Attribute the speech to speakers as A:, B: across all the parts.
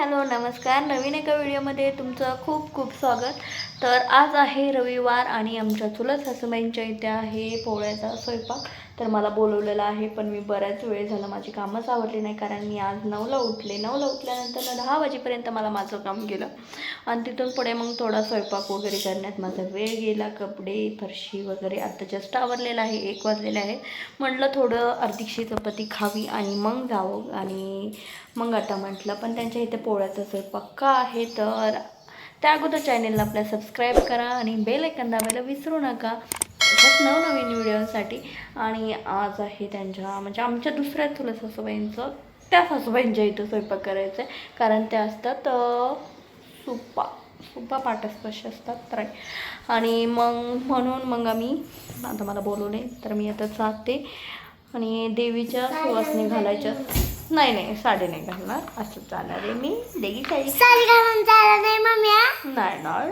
A: Hello नमस्कार. नवीन एका व्हिडिओमध्ये तुमचं खूप खूप स्वागत. तर आज आहे रविवार आणि आमच्या चुलत सासूबाईंच्या इथे आहे पोळ्याचा स्वयंपाक. तर मला बोलवलेलं आहे पण मी बऱ्याच वेळ झालं माझी कामच आवडली नाही कारण मी आज नऊला उठले. नऊला उठल्यानंतर दहा वाजेपर्यंत मला माझं काम गेलं. आणि तिथून पुढे मग थोडा स्वयंपाक वगैरे करण्यात माझा वेळ गेला. कपडे फरशी वगैरे आता जस्ट आवरलेलं आहे एक वाजलेलं आहे. म्हटलं थोडं अर्धिकशी चपाती खावी आणि मग जावं. आणि मग आता म्हटलं पण त्यांच्या इथे पोळ्याचा स्वयंपाक का आहे? तर त्या अगोदर चॅनेलला आपल्या सबस्क्राईब करा आणि बेल ऐकन दाबायला विसरू नका. अशाच नवनवीन व्हिडिओसाठी. आणि आज आहे त्यांच्या म्हणजे आमच्या दुसऱ्या तुला सासूबाईंचं त्या सासूबाईंच्या इथं स्वयंपाक करायचं आहे कारण त्या असतात अं, सुप्पा सुप्पा पाठस्पर्श असतात तर आणि मग म्हणून मग आम्ही आता मला बोलवले तर मी आता जाते. आणि देवीच्या सुवासनी घालायच्या. नाही नाही साडी नाही घालणार. असं जाणार आहे मी. देवी साडी
B: साडी घालून चालत नाही मम्मी
A: नाही.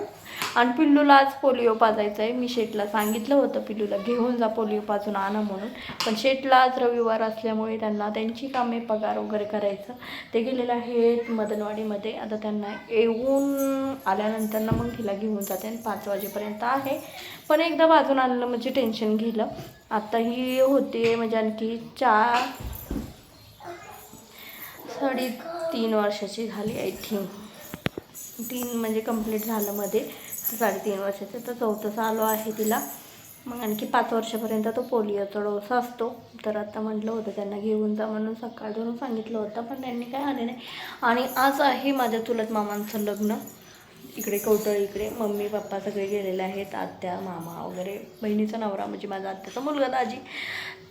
A: आणि पिल्लूला आज पोलिओ पाजायचं आहे मी शेटला सांगितलं होतं पिल्लूला घेऊन जा पोलिओ पाजून आणा म्हणून. पण शेटला आज रविवार असल्यामुळे त्यांना त्यांची कामे पगार वगैरे करायचं. ते गेलेलं आहेत मदनवाडीमध्ये. आता त्यांना येऊन आल्यानंतर ना मग तिला घेऊन जाते आणि पाच वाजेपर्यंत आहे. पण एकदा बाजून आणलं म्हणजे टेन्शन घेलं आत्ता ही होते म्हणजे आणखी चार साडे तीन वर्षाची झाली आय थिंक. तीन म्हणजे कंप्लीट झालं मध्ये. साडेतीन वर्षाचे तर चौथं आलो आहे तिला. मग आणखी पाच वर्षापर्यंत तो पोलिओचा डोसा असतो. तर आता म्हटलं होतं त्यांना घेऊन जा म्हणून सकाळवरून सांगितलं होतं पण त्यांनी काय आले नाही. आणि आज आहे माझ्या चुलत मामांचं लग्न. इकडे कवटळ इकडे मम्मी पप्पा सगळे गेलेले आहेत आत्या मामा वगैरे. बहिणीचा नवरा म्हणजे माझा आत्याचा मुलगा दाजी.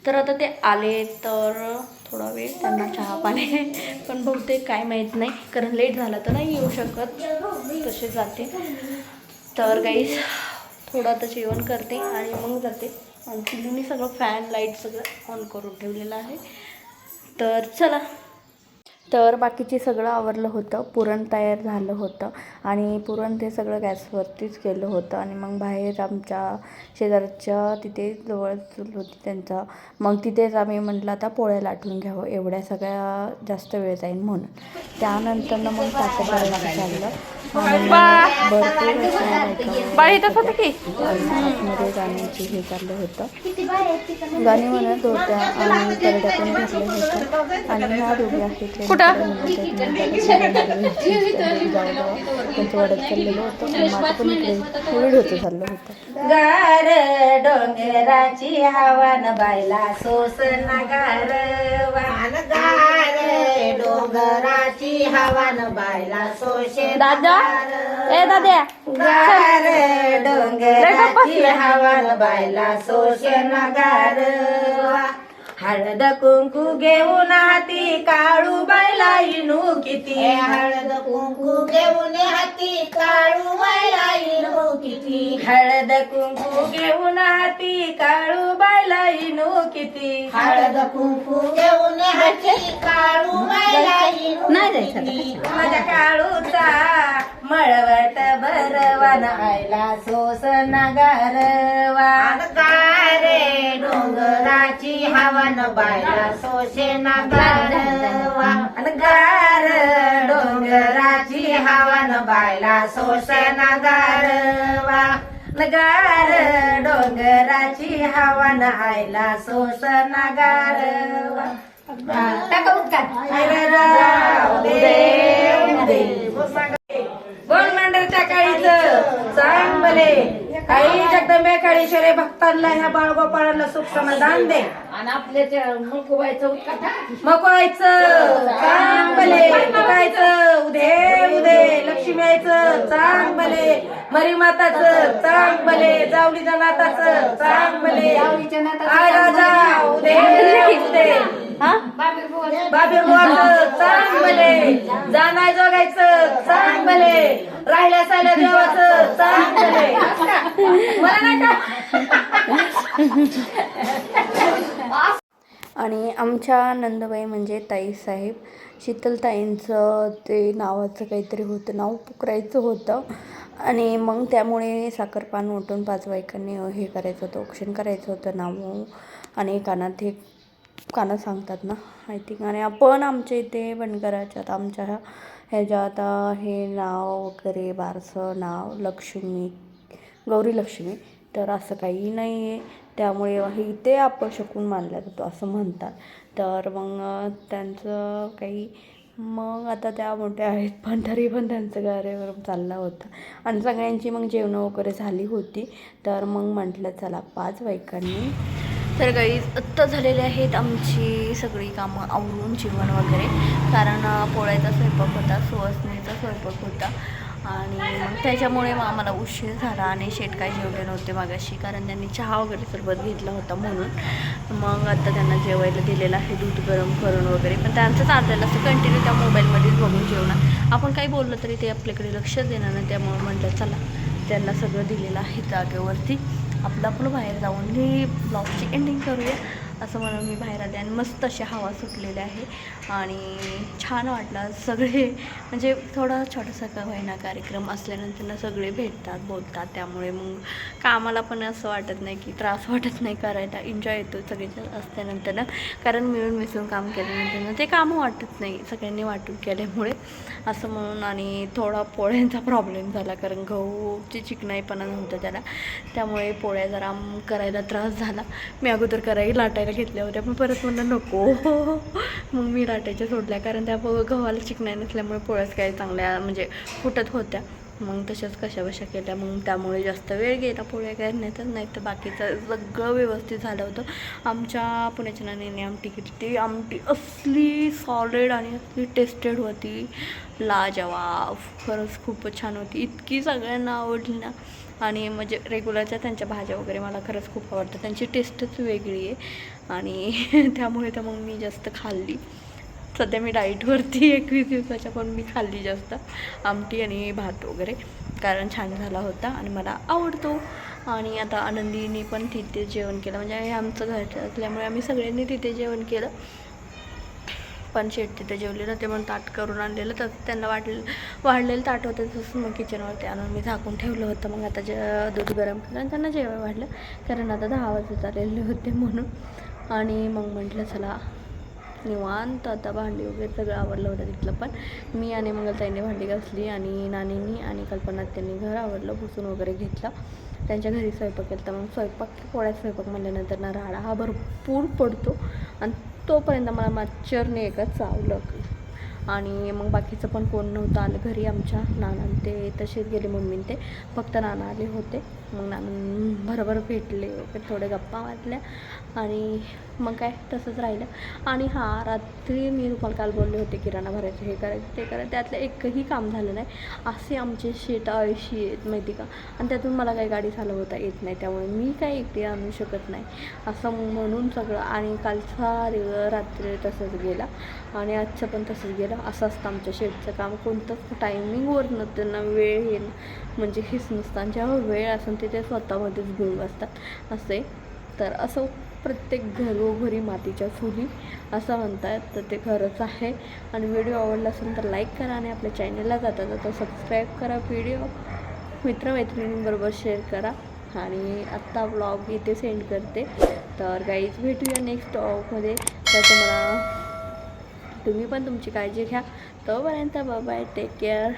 A: तर आता ते आले तर थोडा वेळ त्यांना चहा पाणी पण बहुतेक काय माहीत नाही. कारण लेट झाला तर नाही येऊ शकत. तसे जाते. तर गाईज थोडं आता जेवण करते आणि मग जाते. आणि पिल्लूनी सगळं फॅन लाइट सगळं ऑन करून ठेवलेलं आहे. तर चला तर बाकीचे सगळं आवरलं होतं. पुरण तयार झालं होतं आणि पुरण ते सगळं गॅसवरतीच केलं होतं आणि मग बाहेर आमच्या शेजारच्या तिथे जवळ चूल होती त्यांचा. मग तिथेच आम्ही म्हटलं आता पोळ्या लाटून घ्यावं एवढ्या सगळ्या जास्त वेळ जाईल म्हणून. त्यानंतर मग साखरपुड्याचं चाललं. आणि भरपूर असं नाही का? आतमध्ये गाण्याची हे चाललं होतं. गाणी म्हणत होत्या आणि घातल्या होत्या. आणि ह्या दोघी आहेत. होतं
B: गार डोंगराची हवान बायला सोसन गार गार डोंगराची हवान बायला सोशे
A: दादा? ए दाद्या
B: गार डोंगराची हवान बायला सोशन गार हळद कुंकू घेऊन हाती काळू बायला इनू किती हळद कुंकू घेऊन हाती काळू बायला इनू किती हळद कुंकू घेऊन हाती काळू बायला इनू किती हळद कुंकू घेऊन हाती काळू बायला इनू नाही माझ्या काळूचा मळवट भरवान आयला सोस गारे डोंगराची हवन बायला सोशे नगरवा गार डोंगराची हवन बायला सोश नगरवा नगार डोंगराची हवन आयला सोस नगरवा टाका गोल मांडरच्या काळीचं. सांग काही जगदंबे काळीश्वरे भक्तांना ह्या बाळगोपाळांना सुख समाधान दे.
C: आणि आपल्या मकुबाईचं उत्काठा
B: मकवायचं चांग भले मुकायचं उदे उदे लक्ष्मी यायचं चांग भले मरी माताचं चांग भले जावली जनाताचं चांग भले आय राजा उदे उदे बाबी बुवाचं चांग भले. जाणाय जोगायचं चांग भले. राहिल्या साल्या देवाचं चांग भले. मला नाही का?
A: आणि आमच्या नंदबाई म्हणजे ताईसाहेब शीतलताईंचं ते नावाचं काहीतरी होतं नाव पुकरायचं होतं. आणि मग त्यामुळे साखरपान उठून पाच बायकांनी हे करायचं होतं औक्षण करायचं होतं नाव आणि कानात हे कानात सांगतात ना आय थिंक आणि आपण आमच्या इथे बनकराच्यात आमच्या ह्याच्या आता हे नाव वगैरे बारसं नाव लक्ष्मी गौरी लक्ष्मी तर असं काही नाही आहे त्यामुळे हे इथे शकून मानला जातो असं म्हणतात. तर मग त्यांचं काही मग आता त्या मोठ्या आहेत पण तरी पण त्यांचं कार्यक्रम चालला होता. आणि सगळ्यांची मग जेवणं वगैरे झाली होती. तर मग म्हटलं चला पाच बायकांनी तर काही आत्ता झालेले आहेत आमची सगळी कामं आवरून जेवण वगैरे. कारण पोळ्याचा स्वयंपाक होता सुवासणीचा स्वयंपाक होता. आणि मग त्याच्यामुळे मग आम्हाला उशीर झाला आणि शेट काय जेवले नव्हते मागाशी. कारण त्यांनी चहा वगैरे सरबत घेतला होता म्हणून. मग आता त्यांना जेवायला दिलेलं आहे दूध गरम करून वगैरे. पण त्यांचं चाललेलं असं कंटिन्यू त्या मोबाईलमध्येच बघून जेवणार. आपण काही बोललं तरी ते आपल्याकडे लक्ष देणार नाही त्यामुळे म्हटलं चला. त्यांना सगळं दिलेलं आहे जागेवरती. आपलं आपलं बाहेर जाऊन हे ब्लॉगची एंडिंग करूया. असं म्हणून मी बाहेर आले आणि मस्त अशी हवा सुटलेली आहे. आणि छान वाटलं. सगळे म्हणजे थोडा छोटासा का होईना कार्यक्रम असल्यानंतर ना सगळे भेटतात बोलतात. त्यामुळे मग कामाला पण असं वाटत नाही की त्रास वाटत नाही करायला. एन्जॉय येतो सगळेजण असल्यानंतर ना. कारण मिळून मिसळून काम केल्यानंतर ना ते कामं वाटत नाही. सगळ्यांनी वाटून केल्यामुळे असं म्हणून आणि थोडा पोळ्यांचा प्रॉब्लेम झाला. कारण गहूची चिकनाईपणा नव्हतं त्याला. त्यामुळे पोळ्या जरा करायला त्रास झाला. मी अगोदर करायला लाटायला घेतल्या होत्या पण परत म्हणलं नको. मग मी राट्याच्या सोडल्या कारण त्या गव्हाला चिकनाई नसल्यामुळे पोळ्याच काय चांगल्या म्हणजे फुटत होत्या. मग तशाच कशा बशा केल्या. मग त्यामुळे जास्त वेळ गेला पोळ्या करण्यातच नाही तर बाकीचं सगळं व्यवस्थित झालं होतं. आमच्या पुण्याच्या नानीने आमटी घेतली ती आमटी असली सॉलिड आणि असली टेस्टेड होती. लाजवाब. खरंच खूपच छान होती. इतकी सगळ्यांना आवडली ना. आणि म्हणजे रेग्युलरच्या त्यांच्या भाज्या वगैरे मला खरंच खूप आवडतात. त्यांची टेस्टच वेगळी आहे. आणि त्यामुळे तर मग मी जास्त खाल्ली. सध्या मी डाईटवरती एकवीस दिवसाच्या पण मी खाल्ली जास्त. आमटी आणि भात वगैरे. कारण छान झाला होता आणि मला आवडतो. आणि आता आनंदीने पण तिथे जेवण केलं. म्हणजे हे आमचं घर असल्यामुळे आम्ही सगळ्यांनी तिथे जेवण केलं. पण शेट तिथे जेवले ना ते म्हणून ताट करून आणलेलं. तर त्यांना वाटलेलं वाढलेलं ताट होतं तसं मग किचनवरती आणून मी झाकून ठेवलं होतं. मग आता जे दूध गरम केलं आणि त्यांना जेवण वाढलं. कारण आता दहा वाजत आलेले होते म्हणून. आणि मग म्हटलं चला निवांत आता भांडी वगैरे सगळं आवरलं होतं तिथलं पण. मी आणि मंगलताईने भांडी घासली आणि नानींनी आणि कल्पना त्यांनी घर आवरलं पुसून वगैरे घेतलं. त्यांच्या घरी स्वयंपाक केला. तर मग स्वयंपाक पोळ्यात स्वयंपाक म्हणल्यानंतर ना राडा हा भरपूर पडतो. आणि तोपर्यंत मला मच्छरने एका चावलं आणि मग बाकीचं पण कोण नव्हतं आलं घरी आमच्या. नाना ते तसेच गेले मम्मीन ते. फक्त नाना आले होते. मग नाना बरोबर भेटले. वगैरे थोडे गप्पा मारल्या आणि मग काय तसंच राहिलं. आणि हां रात्री मी तुम्हाला काल बोलले होते किराणा भरायचं हे करायचं ते करायचं. त्यातलं एकही काम झालं नाही. असे आमचे शेत अळशी आहेत माहिती का? आणि त्यातून मला काही गाडी चालवता येत नाही. त्यामुळे मी काही एकटी आणू शकत नाही. असं म्हणून सगळं. आणि कालचा रात्री तसंच गेला. आणि आजचं पण तसंच गेलं. असं असतं आमच्या शेडचं काम. कोणतंच टायमिंगवर नसतं त्यांना वेळ येईल म्हणजे हेच नसतं. जेव्हा वेळ असेल ते ते स्वतःमध्येच घेऊन बसतात. असे तर असं प्रत्येक घरोघरी मातीच्या चुली असं म्हणतात. तर ते खरंच आहे. आणि व्हिडिओ आवडला असेल तर लाईक करा आणि आपल्या चॅनलला जाता जाता सबस्क्राईब करा व्हिडिओ मित्रमैत्रिणींबरोबर शेअर करा. आणि आत्ता ब्लॉग इथे सेंड करते. तर काहीच भेटूया नेक्स्ट ब्लॉगमध्ये त्याचं मला तुम्ही पण तुमची काळजी घ्या. तोपर्यंत बाय टेक केअर